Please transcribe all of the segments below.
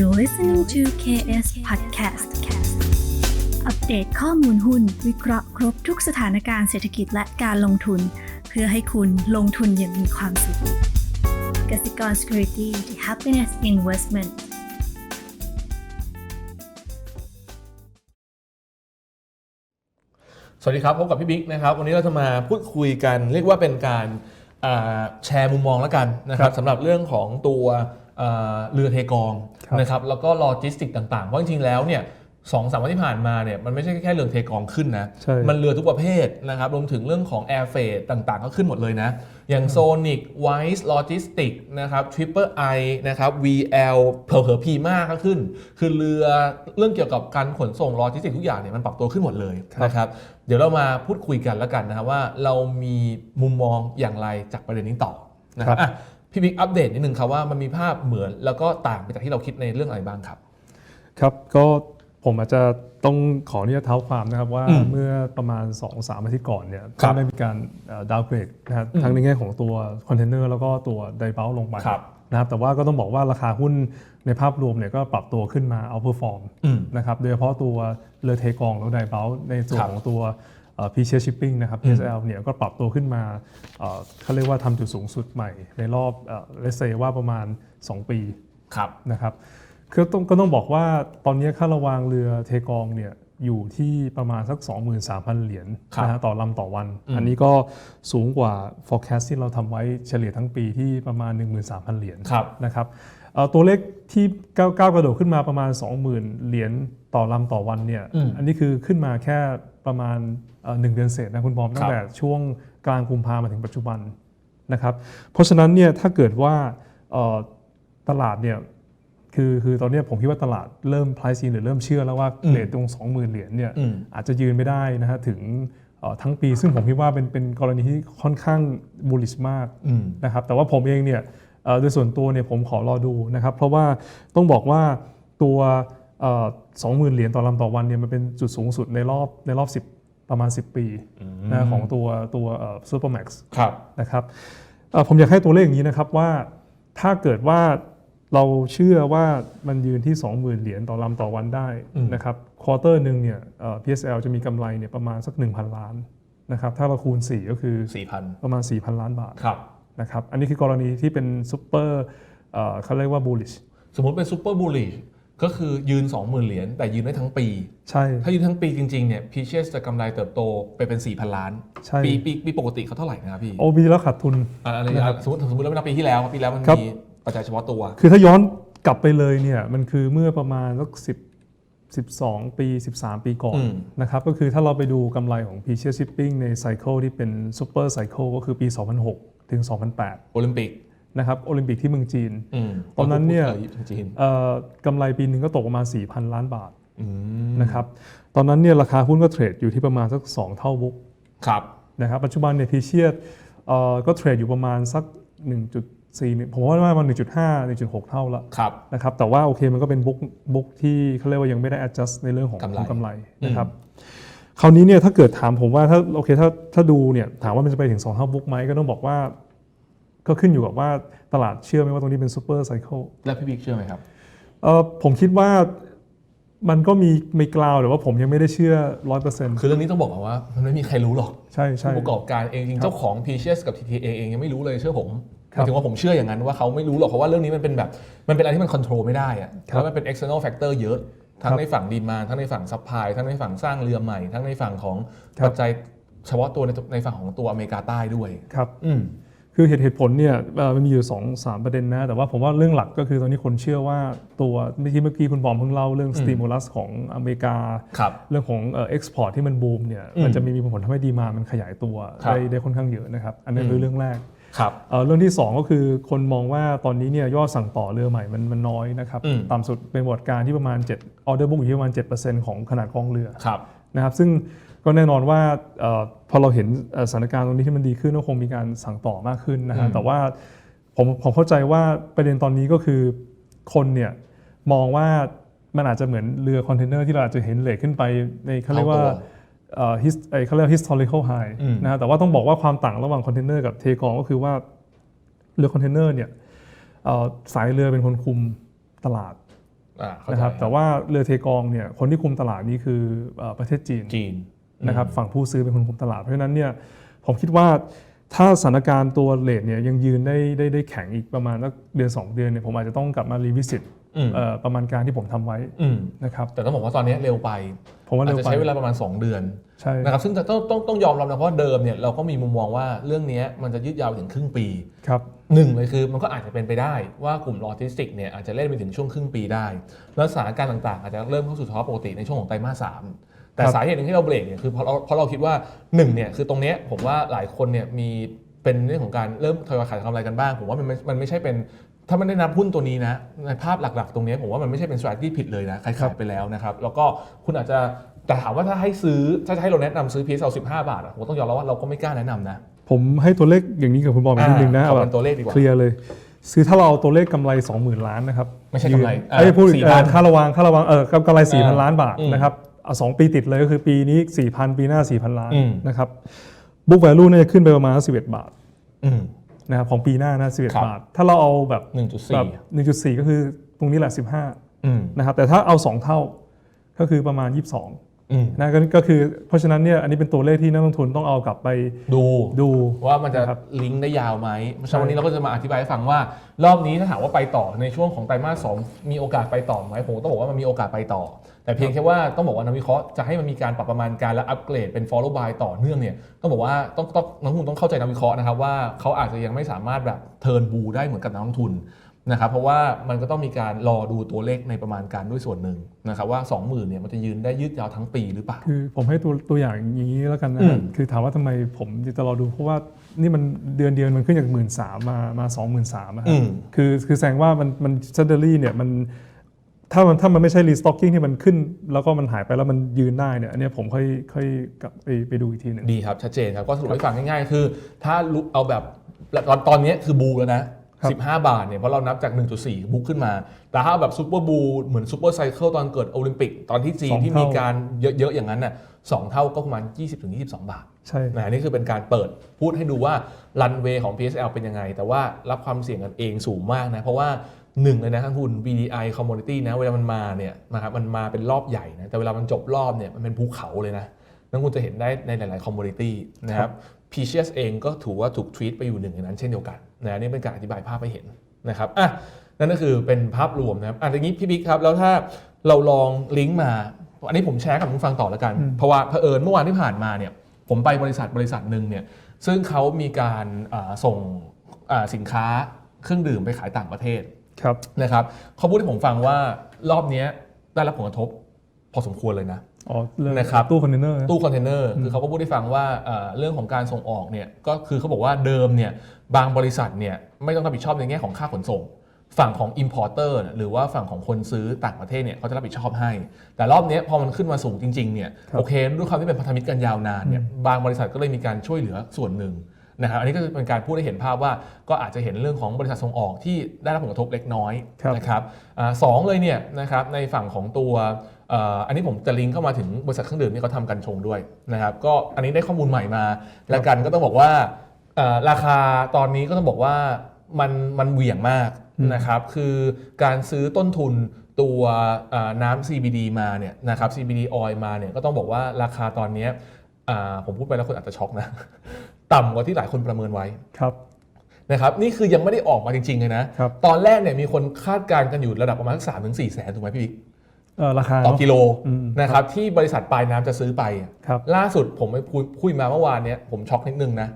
You're listening to KS Podcast อัปเดตข้อมูลหุ้น วิเคราะห์ครบทุกสถานการณ์เศรษฐกิจและการลงทุน เพื่อให้คุณลงทุนอย่างมีความสุขกสิกร Security the Happiness Investment สวัสดีครับพบกับพี่บิ๊กนะครับ วันนี้เราจะมาพูดคุยกัน เรียกว่าเป็นการอ่าแชร์มุมมองแล้วกันนะครับสำหรับเรื่องของตัวอ่า เรือเทกองครับนะครับแล้วก็โลจิสติกต่างๆเพราะจริงๆแล้วเนี่ยสองสามวันที่ผ่านมาเนี่ยมันไม่ใช่แค่เรือเทกองขึ้นนะใช่มันเรือทุกประเภทนะครับรวมถึงเรื่องของ Air f r e i g h t ต่างๆ ก็ขึ้นหมดเลยนะ อย่างโซนิกไวส์โลจิสติกนะครับ Triple I นะครับ VL เผลอๆพีมากก็ขึ้น คือเรือเรื่องเกี่ยวกับการขนส่งโลจิสติกทุกอย่างเนี่ยมันปรับตัวขึ้นหมดเลยนะครับเดี๋ยวเรามาพูดคุยกันแล้วกันนะครับว่าเรามีมุมมองอย่างไรจากประเด็นนี้ต่อนะครับอะ พี่บิ๊กอัปเดตนิดนึงครับว่ามันมีภาพเหมือนแล้วก็ต่างไปจากที่เราคิดในเรื่องอะไรบ้างครับ ครับก็ผมอาจจะต้องขออนุญาตเท้าความนะครับว่าอืมเมื่อประมาณ 2-3สามอาทิตย์ก่อนเนี่ยครัก็บได้มีการดาวเกรดนะครับอืมทั้งในแง่ของตัวคอนเทนเนอร์แล้วก็ตัวไดเ l ลลงไปครับนะครับแต่ว่าก็ต้องบอกว่าราคาหุ้นในภาพรวมเนี่ยก็ปรับตัวขึ้นมาเอาเพอร์ฟอร์มอืมนะครับโดยเฉพาะตัวเรือเทกองแล้วไดเ l ลในส่วนครับของตัว พีเชียชิปปิ้งนะครับ PSL เนี่ยก็ปรับตัวขึ้นมาเอ่อเขาเรียกว่าทำจุดสูงสุดใหม่ ในรอบเลเซว่าประมาณ 2 ปีครับนะครับคือต้องก็ต้องบอกว่าตอนนี้ค่าระวางเรือเทกองเนี่ยอยู่ที่ประมาณสัก 23,000 เหรียญครับนะฮะต่อลำต่อวันอืมอันนี้ก็สูงกว่า forecast ที่เราทำไว้เฉลี่ยทั้งปีที่ประมาณ 13,000 เหรียญครับนะครับเอ่อตัวเลขที่ก้าวก้าวกระโดดขึ้นมาประมาณ 20,000 เหรียญต่อลำต่อวันเนี่ยอืมอันนี้คือขึ้นมาแค่ ประมาณเอ่อหนึ่งเดือนเศษนะคุณบอมตั้ครังบแต่ช่วงกลางกุมภามาถึงปัจจุบันนะครับ เพราะฉะนั้นเนี่ยถ้าเกิดว่าเอ่อตลาดเนี่ยคือคือตอนเนี้ยผมคิดว่าตลาดเริ่ม price in หรือเริ่มเชื่อแล้วว่าอืมเรทตรง 20,000 เหรียญเนี่ยอืมอาจจะยืนไม่ได้นะฮะถึงเอ่อทั้งปี ซึ่งผมคิดว่าเป็นเป็นกรณีที่ค่อนข้าง bullish มากอืมนะครับแต่ว่าผมเองเนี่ยเอ่อโดยส่วนตัวเนี่ยผมขอรอดูนะครับ เพราะว่าต้องบอกว่าตัว สองหมื่นเหรียญต่อลำต่อวันเนี่ยมันเป็นจุดสูงสุดในรอบในรอบ 10 ประมาณ 10 ปีนะของตัวตัวซูเปอร์แม็กซ์ครับนะครับเอ่อผมอยากให้ตัวเลขอย่างนี้นะครับว่าถ้าเกิดว่าเราเชื่อว่ามันยืนที่ 20,000 เหรียญต่อลำต่อวันได้อืมนะครับควอเตอร์หนึ่งเนี่ยเอ่อ PSL จะมีกำไรเนี่ยประมาณสัก 1,000 ล้านนะครับถ้าเราคูณ 4 ก็คือสี่พันประมาณ 4,000 ล้านบาทครับนะครับอันนี้คือกรณีที่เป็นซูเปอร์เอ่อเขาเรียกว่า bullish สมมติเป็นซูเปอร์บูลลิช ก็คือยืน 20,000 เหรียญแต่ยืนได้ทั้งปี ใช่ ถ้ายืนทั้งปีจริงๆเนี่ยพีเชสจะกำไรเติบโตไปเป็น 4,000 ล้าน ใช่ ปีปีปีปกติเขาเท่าไหร่นะครับพี่โอบีแล้วขาดทุน อะอะไรนะครัอะบสมมติสมมติเราไม่นับปีที่แล้วปีแล้วมันครับ มีปัจจัยเฉพาะตัว คือถ้าย้อนกลับไปเลยเนี่ยมันคือเมื่อประมาณสัก10 12ปี 13 ปีก่อนอืม นะครับก็คือถ้าเราไปดูกำไรของ p ีเชีย Shipping ในไซเคิลที่เป็นซูเปอร์ไซเคิลก็คือปี 2006 ถึง 2008 โอลิมปิก นะครับโอลิมปิกที่เมืองจีนอืมตอนนั้นเนี่ยคอจีนเอ่อกำไรปีหนึ่งก็ตกประมาณ 4,000 ล้านบาทอืมนะครับตอนนั้นเนี่ยราคาหุ้นก็เทรดอยู่ที่ประมาณสัก 2 เท่าบุ๊กครับนะครับปัจจุบันเนี่ยพีเชียก็เทรดอยู่ประมาณสัก 1.4ผมว่าประมาณ1.5 1.6 เท่าละครับนะครับแต่ว่าโอเคมันก็เป็นบุ๊กบุ๊กที่เขาเรียกว่ายังไม่ได้ adjust ในเรื่องของกำไรของกำไรนะครับคราวนี้เนี่ยถ้าเกิดถามผมว่าถ้าโอเคถ้าถ้าดูเนี่ยถามว่ามันจะไปถึง2เท่าบุ๊กไหมก็ต้องบอกว่า ก็ขึ้นอยู่กับว่าตลาดเชื่อไหมว่าตรงนี้เป็นซูเปอร์ไซเคิลแล้วพี่บิ๊กเชื่อไหมครับเออผมคิดว่ามันก็มีมีกล่าวแต่ว่าผมยังไม่ได้เชื่อร้อยเปอร์เซ็นต์คือเรื่องนี้ต้องบอกก่อนว่า มันไม่มีใครรู้หรอกใช่ใช่ผู้ประกอบการเองจริงครับเจ้าของ p ีเชสกับ TTA เองยังไม่รู้เลยเชื่อผมหครับมายถึงว่าผมเชื่ออย่างนั้นว่าเขาไม่รู้หรอกเพราะว่าเรื่องนี้มันเป็นแบบมันเป็นอะไรที่มันควบคุมไม่ได้อะครับแล้วมันเป็น external factor เยอะทั้งครับในฝั่งดีมาทั้งในฝั่งซัพพลายทั้งในฝั่งสร้างเรือใหม่ ทั้งในฝั่งของครับปัจจัยเฉพาะตัวในในฝั่งของตัวอเมริกาใต้ด้วยครับ อืม คือเหตุเหตุผลเนี่ยเอ่อมันมีอยู่2อสามประเด็นนะ แต่ว่าผมว่าเรื่องหลักก็คือตอนนี้คนเชื่อว่าตัวเมื่อกี้เมื่อกี้คุณบอมเพิ่งเล่าเรื่องอืมสติมูลัสของอเมริกาครับเรื่องของเอ็กซ์พอร์ตที่มันบูมเนี่ยอืมมันจะมีมีผลทำให้ดีมามันขยายตัวครับได้ได้ค่อนข้างเยอะนะครับ อันนี้อืมคือเรื่องแรกครับเอ่อเรื่องที่ 2 ก็คือคนมองว่าตอนนี้เนี่ยยอดสั่งต่อเรือใหม่มันมันน้อยนะครับอืมต่ำสุดเป็นบทการที่ประมาณ7ออเดอร์บุ๊กอยู่ที่ประมาณ7%ของขนาดกองเรือครับนะครับซึ่ง ก็แน่นอนว่าเออพอเราเห็นเอ่อสถานการณ์ตรงนี้ที่มันดีขึ้นก็คงมีการสั่งต่อมากขึ้นนะฮะอืมแต่ว่าผมผมเข้าใจว่าประเด็นตอนนี้ก็คือคนเนี่ยมองว่ามันอาจจะเหมือนเรือคอนเทนเนอร์ที่เราอาจจะเห็นเลทขึ้นไปในเขาเรียกว่าเท่าตัวเอ่อ his- เอ่อเขาเรียกว่า historical high อืมนะฮะแต่ว่าต้องบอกว่าความต่างระหว่างคอนเทนเนอร์กับเทกองก็คือว่าเรือคอนเทนเนอร์เนี่ยเอ่อสายเรือเป็นคนคุมตลาดอ่าเข้าใจนะครับแต่ว่าเรือเทกองเนี่ยคนที่คุมตลาดนี้คือเอ่อประเทศจีนจีน นะครับฝั่งผู้ซื้อเป็นคนคุมตลาด เพราะฉะนั้นเนี่ยผมคิดว่าถ้าสถานการณ์ตัวเลทเนี่ยยังยืนได้ได้ได้แข็งอีกประมาณสักเดือน 2 เดือนเนี่ยผมอาจจะต้องกลับมารีวิสิตอืมประมาณการที่ผมทำไว้อืมนะครับแต่ต้องบอกว่าตอนนี้เร็วไปผมว่าอาจเร็วจะไปใช้เวลาประมาณ 2 เดือนใช่นะครับซึ่งต้องต้องต้องยอมรับนะเพราะว่าเดิมเนี่ยเราก็มีมุมมองว่าเรื่องนี้มันจะยืดยาวไปถึงครึ่งปีครับหนึ่งเลยคือมันก็อาจจะเป็นไปได้ว่ากลุ่มโลจิสติกเนี่ยอาจจะเล่นไปถึงช่วงครึ่งปีได้ แล้วสถานการณ์ต่างๆ อาจจะเริ่มเข้าสู่ภาวะปกติในช่วงของไตรมาสสาม แต่ครับสาเหตุหนึ่งที่เราเบรกเนี่ยคือเพราะเราเพราะเราคิดว่าหนึ่งเนี่ยคือตรงเนี้ยผมว่าหลายคนเนี่ยมีเป็นเรื่องของการเริ่มทยอยขายกำไรกันบ้าง ผมว่ามันไม่มันไม่ใช่เป็นถ้ามันได้นับหุ้นตัวนี้นะในภาพหลักๆ ตรงเนี้ยผมว่ามันไม่ใช่เป็น strategy ผิดเลยนะใครขายไปแล้วนะครับแล้วก็คุณอาจจะแต่ถามว่าถ้าให้ซื้อถ้าจะให้เราแนะนำซื้อ PSL 15บาทอะผมต้องยอมรับว่าเราก็ไม่กล้าแนะนำนะผมให้ตัวเลขอย่างนี้กับคุณบอมอีกนิดนึงนะขอเอาแบเป็นบตัวเลขดีกว่า เคลียร์เลย ซื้อถ้าเราเอาตัวเลขกำไร 20,000 ล้านนะครับไม่ใช่กำไรยืนอ่าเอ้ยพูด4,000เอ่อค่าระวังค่าระวังเออกำไร4,000 ล้านบาทอืมนะครับ เอาสองปีติดเลยก็คือปีนี้ 4,000 ปีหน้า 4,000 ล้านอืม นะครับบุ๊กแวลูน่าจะขึ้นไปประมาณ11บาทอืม นะครับของปีหน้านะครับ11บาท ถ้าเราเอาแบบหนึ่งจุดแบสี่บ1.4 ก็คือตรงนี้แหละอืม15นะครับแต่ถ้าเอา 2 เท่าก็คือประมาณ 22อืม นะก็ก็คือเพราะฉะนั้นเนี่ยอันนี้เป็นตัวเลขที่นักลงทุนต้องเอากลับไปดูดูว่ามันจะครับลิงก์ได้ยาวไหมเพราะฉะใช่นั้นวันนี้เราก็จะมาอธิบายให้ฟังว่ารอบนี้ถ้าถามว่าไปต่อในช่วงของไตรมาสสองมีโอกาสไปต่อไหมผมต้องบอกว่ามันมีโอกาสไปต่อ แต่เพียงแค่ว่าต้องบอกว่านักวิเคราะห์จะให้มันมีการปรับประมาณการและอัปเกรดเป็น follow by ต่อเนื่องเนี่ยต้องบอกว่าต้องต้องนักลงทุนต้องเข้าใจนักวิเคราะห์นะครับว่าเขาอาจจะยังไม่สามารถแบบเทิร์นบูได้เหมือนกับนักลงทุน นะครับเพราะว่ามันก็ต้องมีการรอดูตัวเลขในประมาณการด้วยส่วนหนึ่งนะครับว่า 20,000เนี่ยมันจะยืนได้ยืดยาวทั้งปีหรือเปล่า คือผมให้ตัวตัวอย่างอย่างนี้แล้วกันนะอืฮะมคือถามว่าทำไมผมจะรอดูเพราะว่านี่มันเดือนเดียวมันขึ้นจากหมื่นสามมามาสองหมื่นสามอะฮะอืมคือคือแสดงว่ามันมันซัดเดอรี่เนี่ยมันถ้ามันถ้ามันไม่ใช่รีสต็อกกิ้งที่มันขึ้น แล้วก็มันหายไปแล้วมันยืนได้เนี่ยอันเนี้ยผมค่อยค่อยกลับไปไปดูอีกทีหนึ่งดีครับชัดเจนครับก็สรุปให้ฟังง่ายๆคือ ถ้าลุเอาแบบตอนตอนนี้คือบูแล้วนะครับ 15 บาทเนี่ยเพราะเรานับจาก 1.4บูขึ้นมา แต่ถ้าแบบซูเปอร์บูเหมือนซูเปอร์ไซเคิลตอนเกิดโอลิมปิก ตอนที่จีนที่มีการเยอะ ๆ อย่างนั้นน่ะสองเท่าก็ประมาณ 20-22 บาทใช่นะนี่คือเป็นการเปิดพูดให้ดูว่ารันเวย์ของ PSL เป็นยังไง แต่ว่ารับความเสี่ยงกันเองสูงมากนะ เพราะว่าหนึ่งเลยนะทั้งทุน BDI Commodity นะเวลามันมาเนี่ยนะครับมันมาเป็นรอบใหญ่นะแต่เวลามันจบรอบเนี่ยมันเป็นภูเขาเลยนะนั่นคุณจะเห็นได้ในหลาย ๆ commodity นะครับ p c s เองก็ถือว่าถูกทวีตไปอยู่หนึ่งในนั้นเช่นเดียวกันนะนี่เป็นการอธิบายภาพให้เห็นนะครับอะนั่นก็คือเป็นภาพรวมนะครับอะอย่างนี้พี่บิ๊กครับ แล้วถ้าเราลองลิงก์มาอันนี้ผมแชร์กับคุณฟังต่อแล้วกัน เพราะว่าเผอิญเมื่อวานที่ผ่านมาเนี่ยผมไปบริษัทบริษัทหนึ่งเนี่ยซึ่งเขามีการอ่าส่งอ่าสินค้าเครื่องดื่มไปขายต่างประเทศครับนะครับเขาพูดให้ผมฟังว่ารอบเนี้ยได้รับผลกระทบพอสมควรเลยนะ อ๋อเรื่องนะครับ ตู้คอนเทนเนอร์นะตู้คอนเทนเนอร์คือเขาก็พูดให้ฟังว่าเอ่อเรื่องของการส่งออกเนี่ยก็คือเขาบอกว่าเดิมเนี่ยบางบริษัทเนี่ยไม่ต้องรับผิดชอบในแง่ของค่าขนส่ง ฝั่งของ importer เนี่ยหรือว่าฝั่งของคนซื้อต่างประเทศเนี่ยเขาจะรับผิดชอบให้ แต่รอบเนี้ยพอมันขึ้นมาสูงจริงๆเนี่ยครับโอเคด้วยความที่เป็นพันธมิตรกันยาวนานเนี่ยบางบริษัทก็เลยมีการช่วยเหลือส่วนหนึ่งนะครับอันนี้ก็จะเป็นการพูดให้เห็นภาพว่าก็อาจจะเห็นเรื่องของบริษัทส่งออกที่ได้รับผลกระทบเล็กน้อยครับนะครับอาสองเลยเนี่ยนะครับในฝั่งของตัวเอ่ออันนี้ผมจะลิงก์เข้ามาถึงบริษัทเครื่องดื่มที่เขาทำกันชงด้วยนะครับก็อันนี้ได้ข้อมูลใหม่มา และกันก็ต้องบอกว่าเอ่อราคาตอนนี้ก็ต้องบอกว่ามันมันเหวี่ยงมากนะครับคือการซื้อต้นทุนตัวเอ่อน้ำ CBD มาเนี่ยนะครับ CBD oil มาเนี่ยก็ต้องบอกว่าราคาตอนเนี้ยอ่าผมพูดไปแล้วคนอาจจะช็อกนะ ต่ำกว่าที่หลายคนประเมินไว้ครับนะครับนี่คือยังไม่ได้ออกมาจริงๆเลยนะครับตอนแรกเนี่ยมีคนคาดการณ์กันอยู่ระดับประมาณสามถึงสี่แสนถูกไหมพี่บิ๊กเอ่อ ราคาต่อเนอะกิโลอืมนะครับที่บริษัทปลายน้ำจะซื้อไปอะครับล่าสุดผมไปคุยคุยมาเมื่อวานเนี่ยผมช็อกนิดนึงนะ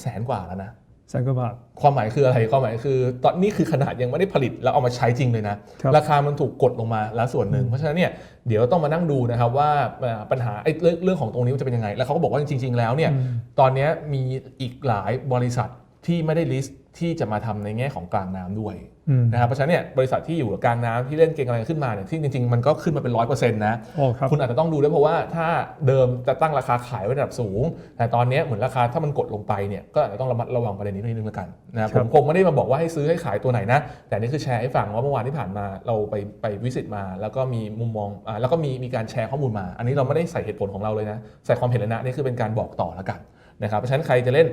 แสนกว่าแล้วนะแสนกว่าบาทความหมายคืออะไรความหมายคือ ตอนนี้คือขนาดยังไม่ได้ผลิตแล้วเอามาใช้จริงเลยนะครับราคามันถูกกดลงมาแล้วส่วนหนึ่งเพราะฉะนั้นเนี่ยเดี๋ยวต้องมานั่งดูนะครับว่าเอ่อปัญหาไอ้เรื่องเรื่องของตรงนี้มันจะเป็นยังไง แล้วเขาก็บอกว่าจริง ๆ แล้วเนี่ยอืมตอนเนี้ยมีอีกหลายบริษัทที่ไม่ได้ลิสต์ ที่จะมาทำในแง่ของกลางน้ำด้วยอืมนะครับเพราะฉะนั้นเนี่ยบริษัทที่อยู่กับกลางน้ำที่เล่นเก่งอะไรขึ้นมาเนี่ยที่จริง ๆ มันก็ขึ้นมาเป็นร้อยเปอร์เซ็นต์นะโอ้ครับคุณอาจจะต้องดูด้วยเพราะว่าถ้าเดิมจะตั้งราคาขายไว้ระดับสูง แต่ตอนนี้เหมือนราคาถ้ามันกดลงไปเนี่ยก็อาจจะต้องระมัดระวังประเด็นนี้นิดนึงแล้วกันนะครับคผรับมคงไม่ได้มาบอกว่าให้ซื้อให้ขายตัวไหนนะ แต่นี่คือแชร์ให้ฟังว่าเมื่อวานที่ผ่านมาเราไปไปวิสิตมา แล้วก็มีมุมมองอ่าแล้วก็มีมีการแชร์ข้อมูลมา อันนี้เราไม่ได้ใส่เหตุผลของเราเลยนะใส่ความเห็นเลยนะนี่คือเป็นการบอกต่อแล้วกันนะครับเพราะฉะนั้นใครจะเล่น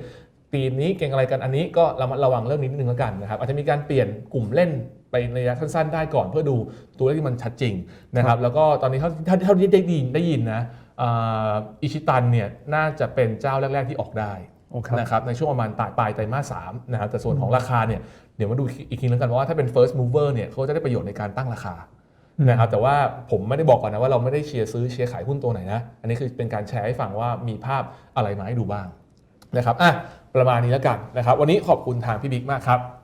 ทีมนี้เก่งอะไรกันอันนี้ก็ระมัดระวังเรื่องนี้นิดนึงแล้วกันนะครับอาจจะมีการเปลี่ยนกลุ่มเล่นไปในระยะสั้นๆได้ก่อนเพื่อดูตัวเลขที่มันชัดจริงนะครับแล้วก็ตอนนี้เท่าเท่าเท่าที่ได้ยินได้ยินนะอ่าอิชิตันเนี่ยน่าจะเป็นเจ้าแรก ๆที่ออกได้โอเคนะครับในช่วงประมาณปลายปลายไตรมาสสามนะครับแต่ส่วนของราคาเนี่ยเดี๋ยวมาดูอีกทีแล้วกันว่าถ้าเป็น first mover เนี่ยเขาจะได้ประโยชน์ในการตั้งราคานะครับแต่ว่าผมไม่ได้บอกก่อนนะว่าเราไม่ได้เชียร์ซื้อเชียร์ขายหุ้นตัวไหนนะอันนี้คือเป็นการแชร์ให้ฟังว่ามีภาพอะไรมาให้ดูบ้างนะครับอะ ประมาณนี้แล้วกันนะครับ วันนี้ขอบคุณทางพี่บิ๊กมากครับ